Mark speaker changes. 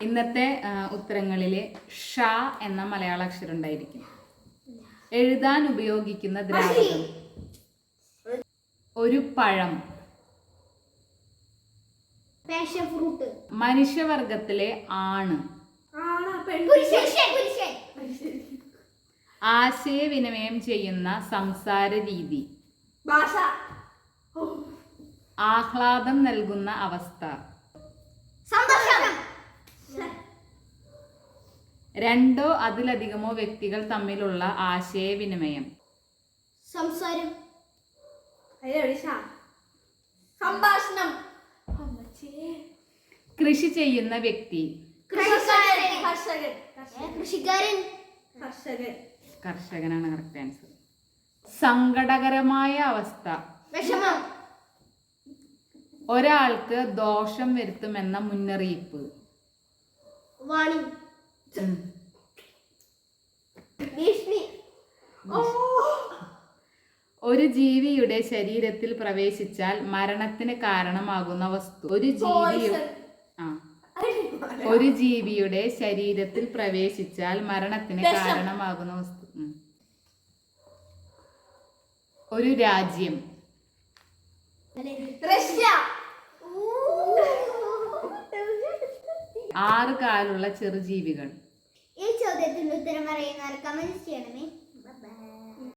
Speaker 1: ഇന്നത്തെ ഉത്തരങ്ങളിൽ ഷ എന്ന മലയാള അക്ഷരം ഉണ്ടായിരിക്കും എഴുതാൻ ഉപയോഗിക്കുന്ന ദ്രാവകം. ഒരു പഴം. മനുഷ്യവർഗത്തിലെ ആണ്.
Speaker 2: പുരുഷൻ പുരുഷൻ.
Speaker 1: ആശയവിനിമയം ചെയ്യുന്ന സംസാര രീതി.
Speaker 2: ഭാഷ.
Speaker 1: ആഹ്ലാദം നൽകുന്ന അവസ്ഥ. രണ്ടോ അതിലധികമോ വ്യക്തികൾ തമ്മിലുള്ള ആശയവിനിമയം.
Speaker 2: സംസാരം. സംഭാഷണം.
Speaker 1: കൃഷി ചെയ്യുന്ന വ്യക്തി.
Speaker 2: കൃഷിക്കാരൻ. കൃഷിക്കാരൻ.
Speaker 1: കർഷകനാണ് കറക്റ്റ് ആൻസർ സങ്കടകരമായ അവസ്ഥ.
Speaker 2: വിഷമം.
Speaker 1: ഒരാൾക്ക് ദോഷം വരുത്തുമെന്ന മുന്നറിയിപ്പ്.
Speaker 2: വാണി
Speaker 1: ഉം.
Speaker 2: ഭീഷണി
Speaker 1: ഒരു ജീവിയുടെ ശരീരത്തിൽ പ്രവേശിച്ചാൽ മരണത്തിന് കാരണമാകുന്ന വസ്തു. ഒരു ജീവിയു ആ. ഒരു ജീവിയുടെ ശരീരത്തിൽ പ്രവേശിച്ചാൽ മരണത്തിന് കാരണമാകുന്ന വസ്തു. ഒരു രാജ്യം.
Speaker 2: റഷ്യ.
Speaker 1: ആറ് കാലുള്ള ചെറുജീവികൾ.
Speaker 2: ഈ ചോദ്യത്തിന് ഉത്തരം പറയുന്നവർ കമന്റ് ചെയ്യണമേ.